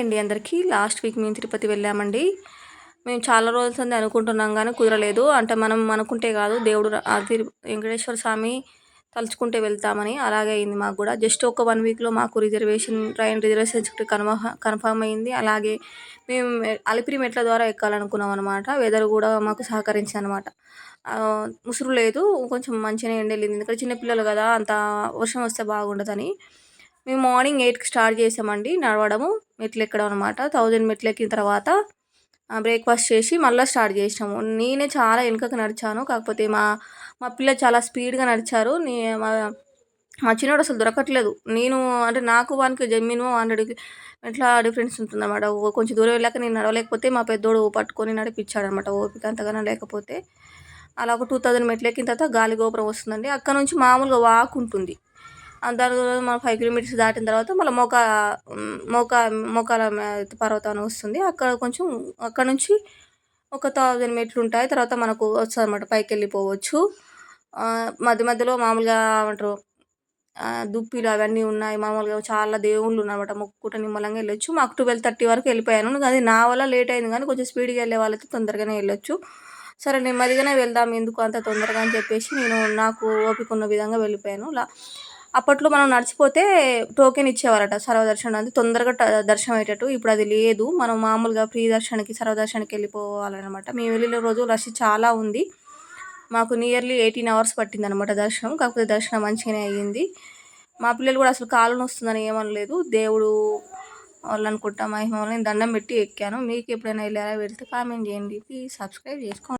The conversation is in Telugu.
అండి అందరికీ. లాస్ట్ వీక్ మేము తిరుపతి వెళ్ళామండి. మేము చాలా రోజుల నుండి అనుకుంటున్నాం కానీ కుదరలేదు. అంటే మనం అనుకుంటే కాదు దేవుడు తిరు వెంకటేశ్వర స్వామి తలుచుకుంటే వెళ్తామని అలాగే అయింది మాకు కూడా. జస్ట్ ఒక వన్ వీక్లో మాకు reservation train reservation confirm confirm అయింది. అలాగే మేము అలిపిరి మెట్ల ద్వారా ఎక్కాలనుకున్నాం అనమాట వెదర్ కూడా మాకు సహకరించింది అనమాట ముసురు లేదు. కొంచెం మంచిగానే ఎండ వెళ్ళింది ఎందుకంటే చిన్నపిల్లలు కదా అంత వర్షం వస్తే బాగుండదని. మేము మార్నింగ్ ఎయిట్కి స్టార్ట్ చేసామండి నడవడము మెట్లు ఎక్కడం అనమాట థౌజండ్ మెట్లు ఎక్కిన తర్వాత బ్రేక్ఫాస్ట్ చేసి మళ్ళీ స్టార్ట్ చేసినాము. నేనే చాలా వెనుకకు నడిచాను. కాకపోతే మా మా పిల్ల చాలా స్పీడ్గా నడిచారు. నే మా మా చిన్నోడు అసలు దొరకట్లేదు. నేను అంటే నాకు వానికి మినిమం హండ్రెడ్ ఎట్లా డిఫరెన్స్ ఉంటుందన్నమాట. కొంచెం దూరం వెళ్ళాక నేను నడవలేకపోతే మా పెద్దోడు పట్టుకొని నడిపించాడు అనమాట ఓపిక అంతగానో లేకపోతే. అలా ఒక టూ థౌజండ్ మెట్లు ఎక్కిన తర్వాత గాలి గోపురం వస్తుందండి. అక్కడ నుంచి మామూలుగా వాక్ ఉంటుంది. దాని తర్వాత మనం ఫైవ్ కిలోమీటర్స్ దాటిన తర్వాత మళ్ళీ మోకా మోకా మోకాల పర్వతాన్ని పర్వతం అని వస్తుంది. అక్కడ కొంచెం అక్కడ నుంచి ఒక థౌజండ్ మెట్లు ఉంటాయి. తర్వాత మనకు వస్తుంది అనమాట పైకి వెళ్ళిపోవచ్చు. మధ్య మధ్యలో మామూలుగా ఏమంటారు దుప్పిలు అవన్నీ ఉన్నాయి. మామూలుగా చాలా దేవుళ్ళు ఉన్నమాట. మొక్కుట నిమ్మలంగా వెళ్ళొచ్చు. మాకు ట్వెల్వ్ థర్టీ వరకు వెళ్ళిపోయాను. అది నా వల్ల లేట్ అయింది కానీ కొంచెం స్పీడ్గా వెళ్ళే వాళ్ళైతే తొందరగానే వెళ్ళొచ్చు. సరే నెమ్మదిగానే వెళ్దాం. ఎందుకు అంత తొందరగా అని చెప్పేసి నేను నాకు ఓపిక ఉన్న విధంగా వెళ్ళిపోయాను. లా అప్పట్లో మనం నడిచిపోతే టోకెన్ ఇచ్చేవారట సర్వదర్శనం అది తొందరగా దర్శనం అయ్యేటట్టు ఇప్పుడు అది లేదు. మనం మామూలుగా ప్రీ దర్శనానికి సర్వదర్శనకి వెళ్ళిపోవాలన్నమాట. మేము వెళ్ళిన రోజు రష్ చాలా ఉంది. మాకు నియర్లీ ఎయిటీన్ అవర్స్ పట్టింది అనమాట దర్శనం. కాకపోతే దర్శనం మంచిగానే అయ్యింది. మా పిల్లలు కూడా అసలు కాలు వస్తుందని ఏమనలేదు. దేవుడు వాళ్ళు అనుకుంటా మహిమ నేను దండం పెట్టి ఎక్కాను. మీకు ఎప్పుడైనా వెళ్ళారా వెళ్తే కామెంట్ చేయండి. ప్లీజ్ సబ్స్క్రైబ్ చేసుకోండి.